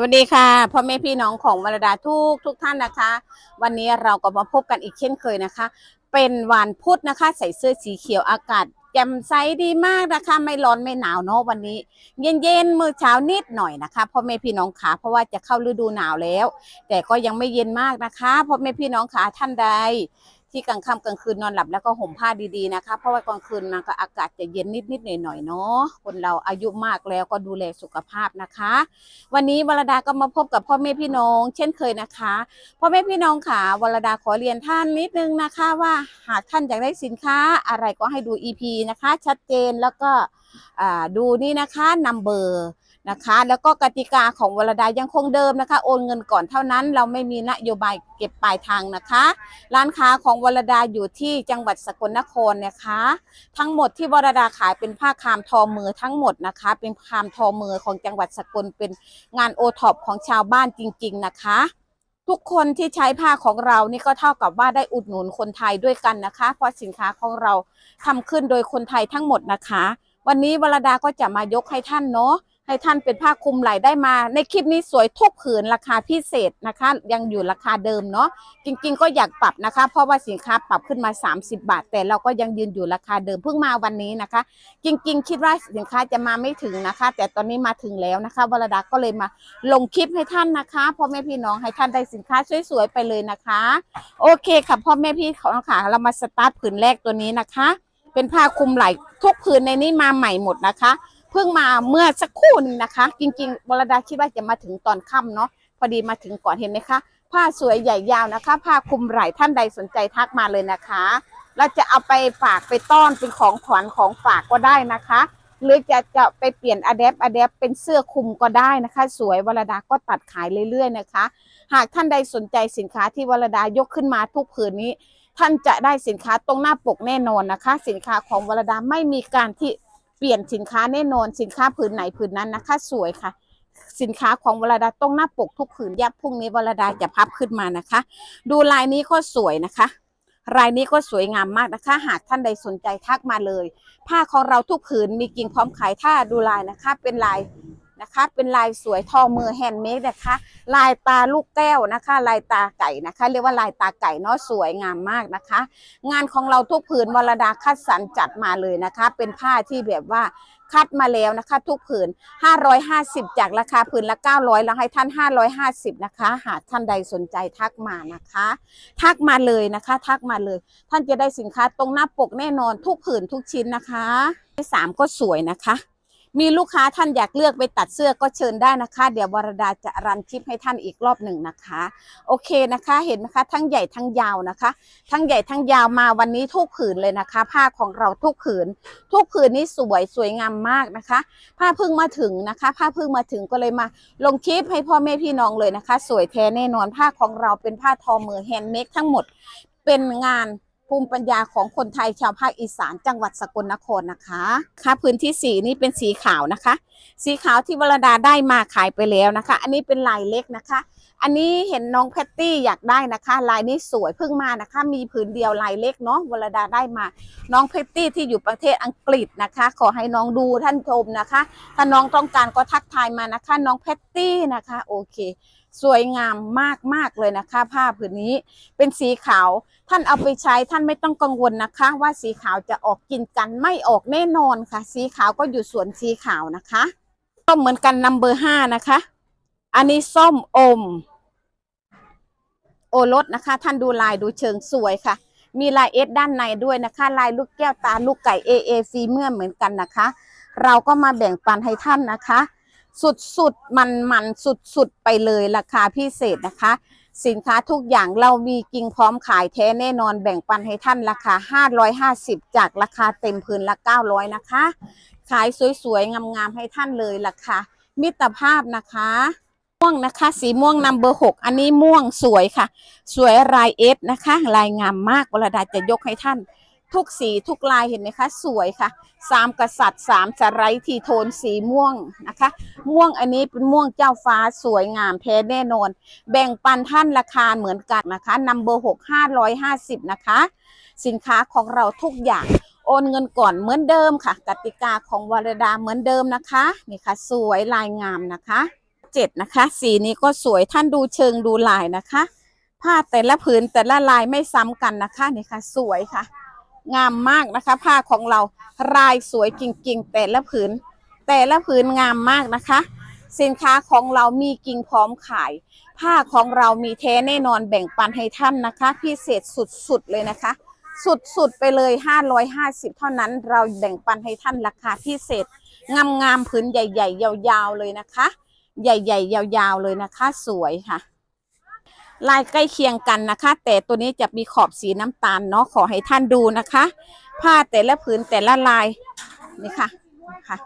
สวัสดีค่ะพ่อแม่พี่น้องของวรดาทุกทุกท่านนะคะ วันนี้เราก็มาพบกันอีกเช่นเคยนะคะ เป็นวันพุธนะคะ ใส่เสื้อสีเขียวอากาศแจ่มใสดีมากนะคะ ไม่ร้อนไม่หนาวเนาะวันนี้ เย็นๆมื้อเช้านิดหน่อยนะคะพ่อแม่พี่น้องขาเพราะว่าจะเข้าฤดูหนาวแล้ว แต่ก็ยังไม่เย็นมากนะคะพ่อแม่พี่น้องขาท่านใด ที่กลางค่ำกลางคืนนอนหลับแล้วก็ห่มผ้าดีๆนะคะ เพราะว่ากลางคืนมันก็อากาศจะเย็นนิดๆหน่อยๆเนาะคนเราอายุมากแล้วก็ดูแลสุขภาพนะคะ วันนี้วรดาก็มาพบกับพ่อแม่พี่น้อง เช่นเคยนะคะพ่อแม่พี่น้องค่ะวรดาขอเรียนท่านนิดนึงนะคะ ว่าหากท่านอยากได้สินค้าอะไรก็ให้ดู EP นะคะ ชัดเจนแล้วก็ ดูนี่นะคะนัมเบอร์นะคะ แล้วก็กติกาของวรดายังคงเดิมนะคะ โอนเงินก่อนเท่านั้น เราไม่มีนโยบายเก็บปลายทางนะคะ ร้านค้าของวรดาอยู่ที่จังหวัดสกลนครนะคะ ทั้งหมดที่วรดาขายเป็นผ้าคามทอมือทั้งหมดนะคะ เป็นคามทอมือของจังหวัดสกลเป็นงานโอท็อปของชาวบ้านจริง ๆ นะคะทุกคนที่ใช้ผ้าของเรานี่ก็เท่ากับว่าได้อุดหนุนคนไทยด้วยกันนะคะ เพราะสินค้าของเราทำขึ้นโดยคนไทยทั้งหมดนะคะ วันนี้วรดาก็จะมายกให้ท่านเนาะให้ท่านเป็นผ้าคลุมไหล่ได้มา ในคลิปนี้สวยทุกผืนราคาพิเศษนะคะ ยังอยู่ราคาเดิมเนาะจริงๆ ก็อยากปรับนะคะ เพราะว่าสินค้าปรับขึ้นมา 30 บาท แต่เราก็ยังยืนอยู่ราคาเดิมเพิ่งมาวันนี้นะคะ จริง ๆ คิดว่าสินค้าจะมาไม่ถึงนะคะ แต่ตอนนี้มาถึงแล้วนะคะวรดาก็เลยมาลงคลิปให้ท่านนะคะพ่อแม่พี่น้องให้ท่านได้สินค้าสวยๆไปเลยนะคะ โอเคค่ะพ่อแม่พี่ของค่ะเรามาสตาร์ทผืนแรกตัวนี้นะคะ เป็นผ้าคลุมไหล่ ทุกผืนในนี้มาใหม่หมดนะคะ เพิ่งมาเมื่อสักครู่นึงนะคะ จริงๆวรดาคิดว่าจะมาถึงตอนค่ำเนาะพอดีมาถึงก่อนเห็นไหมคะ ผ้าสวยใหญ่ยาวนะคะ ผ้าคลุมไหล่ท่านใดสนใจทักมาเลยนะคะ เราจะเอาไปฝากไปต้อนเป็นของขวัญของฝากก็ได้นะคะ หรือจะจะไปเปลี่ยนอะแดปอะแดปเป็นเสื้อคลุมก็ได้นะคะ สวยวรดาก็ตัดขายเรื่อยๆนะคะ หากท่านใดสนใจสินค้าที่วรดายกขึ้นมาทุกผืนนี้ ท่านจะได้สินค้าตรงหน้าปกแน่นอนนะคะ สินค้าของวรดาไม่มีการที่เปลี่ยนสินค้าแน่นอน สินค้าผืนไหนผืนนั้นนะคะ สวยค่ะ สินค้าของวรดาตรงหน้าปกทุกผืนยับพรุ่งนี้วรดาจะพับขึ้นมานะคะ ดูลายนี้ก็สวยนะคะรายนี้ก็สวยงามมากนะคะ หากท่านใดสนใจทักมาเลย ผ้าของเราทุกผืนมีกิ่งพร้อมขายถ้าดูลายนะคะ เป็นลาย นะคะ เป็นลายสวยทอมือแฮนด์เมดนะคะ ลายตาลูกแก้วนะคะ ลายตาไก่นะคะ เรียกว่าลายตาไก่เนาะสวยงามมากนะคะ งานของเราทุกผืนวรดาคัดสรรจัดมาเลยนะคะ เป็นผ้าที่แบบว่าคัดมาแล้วนะคะ ทุกผืน 550 จากราคาผืนละ 900 แล้วให้ท่าน 550 นะคะ หากท่านใดสนใจทักมานะคะ ทักมาเลยนะคะ ทักมาเลย ท่านจะได้สินค้าตรงหน้าปกแน่นอนทุกผืนทุกชิ้นนะคะที่สามก็สวยนะคะ มีลูกค้าท่านอยากเลือกไปตัดเสื้อก็เชิญได้นะคะ เดี๋ยววรดาจะรันคลิปให้ท่านอีกรอบหนึ่งนะคะ โอเคนะคะ เห็นไหมคะทั้งใหญ่ทั้งยาวนะคะ ทั้งใหญ่ทั้งยาวมาวันนี้ทุกผืนเลยนะคะ ผ้าของเราทุกผืน ทุกผืนนี้สวยสวยงามมากนะคะ ผ้าพิ่งมาถึงนะคะ ผ้าพิ่งมาถึงก็เลยมา ลงคลิปให้พ่อแม่พี่น้องเลยนะคะ สวยแท้แน่นอนผ้าของเราเป็นผ้าทอมือแฮนด์เมดทั้งหมดเป็นงาน ภูมิปัญญาของคนไทยชาวภาคอีสานจังหวัดสกลนครนะคะค่ะพื้นที่สีนี่เป็นสีขาวนะคะ สีขาวที่วรดาได้มาขายไปแล้วนะคะ อันนี้เป็นลายเล็กนะคะ อันนี้เห็นน้องแพตตี้อยากได้นะคะ ลายนี้สวยเพิ่งมานะคะ มีผืนเดียวลายเล็กเนาะวรดาได้มา น้องแพตตี้ที่อยู่ประเทศอังกฤษนะคะ ขอให้น้องดูท่านชมนะคะ ถ้าน้องต้องการก็ทักทายมานะคะ น้องแพตตี้นะคะโอเค สวยงามมากมากๆเลยนะคะ ผ้าผืนนี้เป็นสีขาว ท่านเอาไปใช้ท่านไม่ต้องกังวลนะคะ ว่าสีขาวจะออกกินกันไม่ออกแน่นอนค่ะ สีขาวก็อยู่ส่วนสีขาวนะคะก็เหมือนกันนัมเบอร์ห้านะคะ อันนี้ส้มอม โอรสนะคะ ท่านดูลายดูเชิงสวยค่ะ มีลายเอสด้านในด้วยนะคะ ลายลูกแก้วตาลูกไก่ AA ฟีเมื่อเหมือนกันนะคะ เราก็มาแบ่งปันให้ท่านนะคะ สุดสุดมันมันสุดสุดๆไปเลยราคาพิเศษนะคะ สินค้าทุกอย่างเรามีกิ่งพร้อมขายแท้แน่นอนแบ่งปันให้ท่านราคา 550 จากราคาเต็มพื้นละ 900 นะคะ ขายสวยๆ งามๆ ให้ท่านเลยราคามิตรภาพนะคะม่วงนะคะ สีม่วงนัมเบอร์หกอันนี้ม่วงสวยค่ะ สวยลายเอสนะคะ ลายงามมากวรดาจะยกให้ท่าน ทุกสีทุกลายเห็นไหมคะ สวยค่ะสามกษัตริย์สามสไรทีโทนสีม่วงนะคะ ม่วงอันนี้เป็นม่วงเจ้าฟ้าสวยงามแท้แน่นอน แบ่งปันท่านราคาเหมือนกันนะคะนัมเบอร์หกห้าร้อยห้าสิบนะคะ สินค้าของเราทุกอย่างโอนเงินก่อนเหมือนเดิมค่ะ กติกาของวรดาเหมือนเดิมนะคะนี่ค่ะ สวยลายงามนะคะเจ็ดนะคะ สีนี้ก็สวยท่านดูเชิงดูลายนะคะ ผ้าแต่ละผืนแต่ละลายไม่ซ้ำกันนะคะนี่ค่ะ สวยค่ะ งามมากนะคะ ผ้าของเราลายสวยจริง ๆ แต่ละผืน แต่ละผืนงามมากนะคะ สินค้าของเรามีกิ่งพร้อมขาย ผ้าของเรามีแท้แน่นอนแบ่งปันให้ท่านนะคะ พิเศษสุดๆเลยนะคะ สุดๆไปเลย 550 เท่านั้น เราแบ่งปันให้ท่านราคาพิเศษงามๆผืนใหญ่ ๆ ยาวๆเลยนะคะ ใหญ่ ๆ ยาวๆเลยนะคะ สวยค่ะ ลายใกล้เคียงกันนะคะ แต่ตัวนี้จะมีขอบสีน้ำตาลเนาะขอให้ท่านดูนะคะ ผ้าแต่ละผืนแต่ละลายนี่ค่ะค่ะ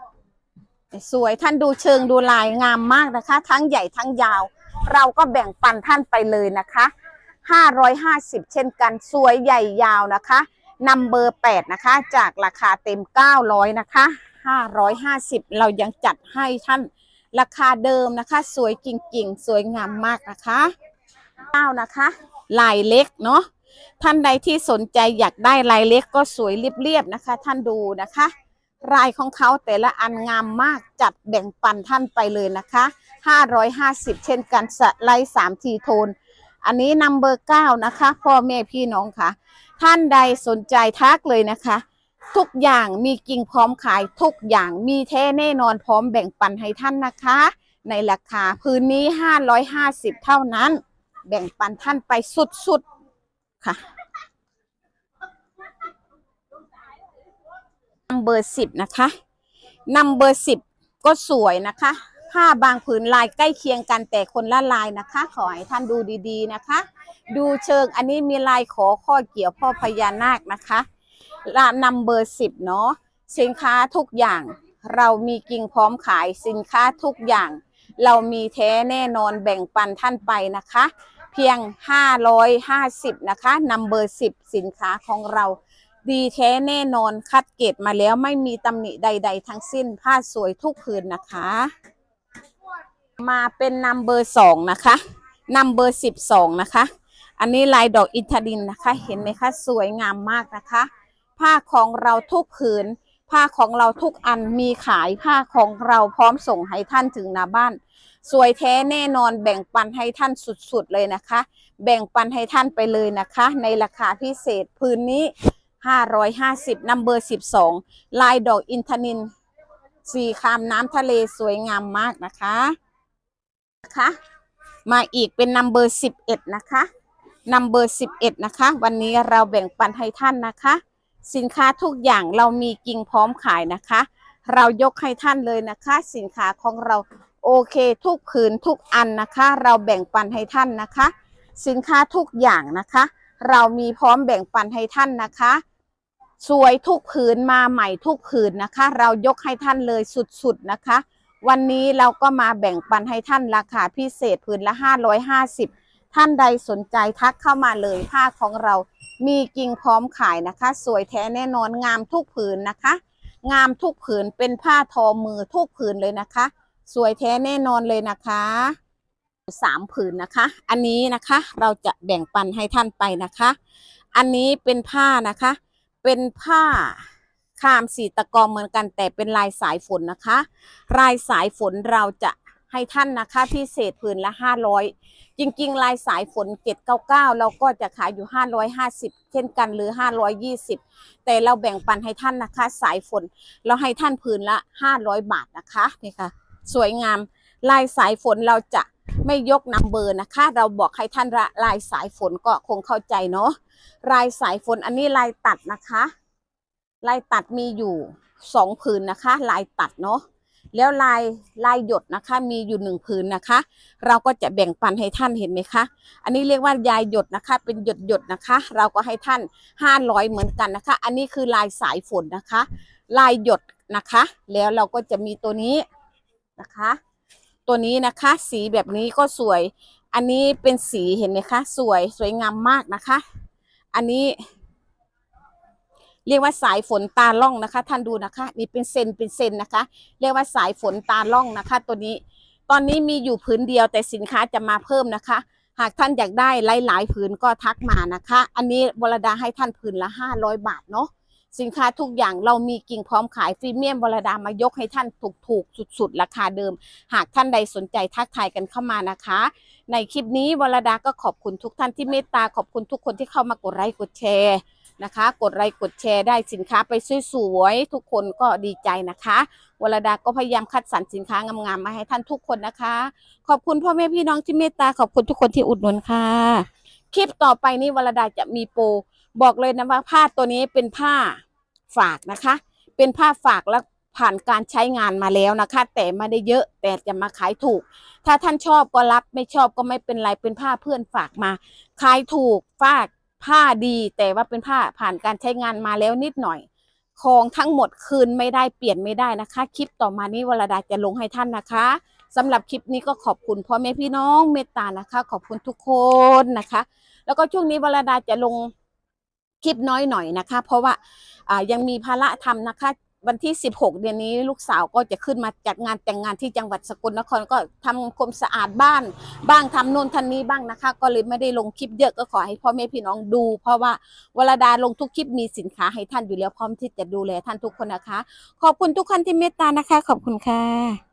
สวยท่านดูเชิงดูลายงามมากนะคะ ทั้งใหญ่ทั้งยาว เราก็แบ่งปันท่านไปเลยนะคะ550เช่นกันสวยใหญ่ยาวนะคะนัมเบอร์8นะคะ จากราคาเต็ม900นะคะ550เรายังจัดให้ท่านราคาเดิมนะคะ สวยจริงๆ สวยงามมากนะคะ 9นะคะ ลายเล็กเนาะท่านใดที่สนใจอยากได้ลายเล็กก็สวยเรียบๆนะคะ ท่านดูนะคะลายของเขาแต่ละอันงามมากจัดแบ่งปันท่านไปเลยนะคะ 550 เช่นกันสไลด์3ทีโทน อันนี้นัมเบอร์9นะคะ พ่อแม่พี่น้องค่ะ ท่านใดสนใจทักเลยนะคะ ทุกอย่างมีกิ่งพร้อมขายทุกอย่างมีแท้แน่นอนพร้อมแบ่งปันให้ท่านนะคะ ในราคาพื้นนี้ 550 เท่านั้น แบ่งปันท่านไปสุดๆค่ะนัมเบอร์สิบนะคะนัมเบอร์สิบก็สวยนะคะผ้าบางผืนลายใกล้เคียงกันแต่คนละลายนะคะ ขอให้ท่านดูดีๆนะคะ ดูเชิงอันนี้มีลายขอข้อเกี่ยวพ่อพญานาคนะคะนัมเบอร์สิบเนาะสินค้าทุกอย่างเรามีกิ่งพร้อมขายสินค้าทุกอย่าง เรามีแท้แน่นอนแบ่งปันท่านไปนะคะ เพียง 550 นะคะนัมเบอร์ 10 สินค้าของเราดีแท้แน่นอนคัดเกรดมาแล้วไม่มีตำหนิใด ๆ ทั้งสิ้นผ้าสวยทุกผืนนะคะ มาเป็นนัมเบอร์สองนะคะนัมเบอร์สิบสองนะคะ อันนี้ลายดอกอินทดินนะคะ เห็นไหมคะ สวยงามมากนะคะ ผ้าของเราทุกผืน ผ้าของเราทุกอันมีขายผ้าของเราพร้อมส่งให้ท่านถึงหน้าบ้าน สวยแท้แน่นอนแบ่งปันให้ท่านสุดๆเลยนะคะ แบ่งปันให้ท่านไปเลยนะคะ ในราคาพิเศษพื้นนี้ 550นัมเบอร์ 12 ลายดอกอินทนินสีคามน้ำทะเลสวยงามมากนะคะนะคะมาอีกเป็นนัมเบอร์ 11 นะคะนัมเบอร์ 11 นะคะ วันนี้เราแบ่งปันให้ท่านนะคะ สินค้าทุกอย่างเรามีกิ่งพร้อมขายนะคะ เรายกให้ท่านเลยนะคะ สินค้าของเราโอเคทุกผืนทุกอันนะคะ เราแบ่งปันให้ท่านนะคะ สินค้าทุกอย่างนะคะ เรามีพร้อมแบ่งปันให้ท่านนะคะสวยทุกผืนมาใหม่ทุกผืนนะคะ เรายกให้ท่านเลยสุดๆนะคะ วันนี้เราก็มาแบ่งปันให้ท่านราคาพิเศษผืนละ 550 ท่านใดสนใจทักเข้ามาเลยผ้าของเรา มีกิ่งพร้อมขายนะคะ สวยแท้แน่นอนงามทุกผืนนะคะ งามทุกผืนเป็นผ้าทอมือทุกผืนเลยนะคะ สวยแท้แน่นอนเลยนะคะสามผืนนะคะ อันนี้นะคะ เราจะแบ่งปันให้ท่านไปนะคะ อันนี้เป็นผ้านะคะ เป็นผ้าคามสีตะกอเหมือนกันแต่เป็นลายสายฝนนะคะ ลายสายฝนเราจะ ให้ท่านนะคะ พิเศษผืนละ 500 จริงๆ ลายสายฝน 799 เราก็จะขายอยู่ 550 เช่นกันหรือ 520 แต่เราแบ่งปันให้ท่านนะคะ สายฝน เราให้ท่านผืนละ 500 บาทนะคะนี่ค่ะ สวยงามลายสายฝนเราจะไม่ยกนัมเบอร์นะคะ เราบอกให้ท่านละลายสายฝนก็คงเข้าใจเนาะลายสายฝนอันนี้ลายตัดนะคะ ลายตัดมีอยู่สองผืนนะคะ ลายตัดเนาะ แล้วลายลายหยดนะคะ มีอยู่หนึ่งผืนนะคะ เราก็จะแบ่งปันให้ท่านเห็นไหมคะ อันนี้เรียกว่ายายหยดนะคะ เป็นหยดหยดนะคะ เราก็ให้ท่านห้าร้อยเหมือนกันนะคะ อันนี้คือลายสายฝนนะคะ ลายหยดนะคะ แล้วเราก็จะมีตัวนี้นะคะ ตัวนี้นะคะ สีแบบนี้ก็สวย อันนี้เป็นสีเห็นไหมคะ สวยสวยงามมากนะคะ อันนี้ เรียกว่าสายฝนตาล่องนะคะ ท่านดูนะคะ นี่เป็นเซนเป็นเซนนะคะ เรียกว่าสายฝนตาล่องนะคะ ตัวนี้ ตอนนี้มีอยู่ผืนเดียวแต่สินค้าจะมาเพิ่มนะคะ หากท่านอยากได้หลายๆผืนก็ทักมานะคะ อันนี้วรดาให้ท่านผืนละห้าร้อยบาทเนาะสินค้าทุกอย่างเรามีกิ่งพร้อมขายฟรีเมียมวรดามายกให้ท่านถูกๆสุด ๆ ราคาเดิม หากท่านใดสนใจทักทายกันเข้ามานะคะ ในคลิปนี้วรดาก็ขอบคุณทุกท่านที่เมตตาขอบคุณทุกคนที่เข้ามากดไลค์กดแชร์ นะคะ กดไลค์กดแชร์ได้สินค้าไปสวยๆทุกคนก็ดีใจนะคะวรดาก็พยายามคัดสรรสินค้างามๆมาให้ท่านทุกคนนะคะ ขอบคุณพ่อแม่พี่น้องที่เมตตาขอบคุณทุกคนที่อุดหนุนค่ะ คลิปต่อไปนี้วรดาจะมีโปรบอกเลยนะว่าผ้าตัวนี้เป็นผ้าฝากนะคะ เป็นผ้าฝากและผ่านการใช้งานมาแล้วนะคะ แต่ไม่ได้เยอะแต่จะมาขายถูก ถ้าท่านชอบก็รับไม่ชอบก็ไม่เป็นไรเป็นผ้าเพื่อนฝากมา ขายถูกฝาก ผ้าดีแต่ว่าเป็นผ้าผ่านการใช้งานมาแล้วนิดหน่อย ของทั้งหมดคืนไม่ได้เปลี่ยนไม่ได้นะคะ คลิปต่อมานี้วรดาจะลงให้ท่านนะคะสำหรับคลิปนี้ก็ขอบคุณพ่อแม่พี่น้องเมตตานะคะ ขอบคุณทุกคนนะคะ แล้วก็ช่วงนี้วรดาจะลงคลิปน้อยหน่อยนะคะ เพราะว่าอ่ายังมีภาระทำนะคะ วันที่ 16 เดือนนี้ลูกสาวก็จะขึ้นมาจัดงานแต่งงานที่จังหวัดสกลนครก็ทำความสะอาดบ้าน บ้างทำโน่นทำนี้บ้างนะคะ ก็เลยไม่ได้ลงคลิปเยอะก็ขอให้พ่อแม่พี่น้องดู เพราะว่าวรดาลงทุกคลิปมีสินค้าให้ท่านอยู่แล้วพร้อมที่จะดูแลท่านทุกคนนะคะ ขอบคุณทุกคนที่เมตตานะคะ ขอบคุณค่ะ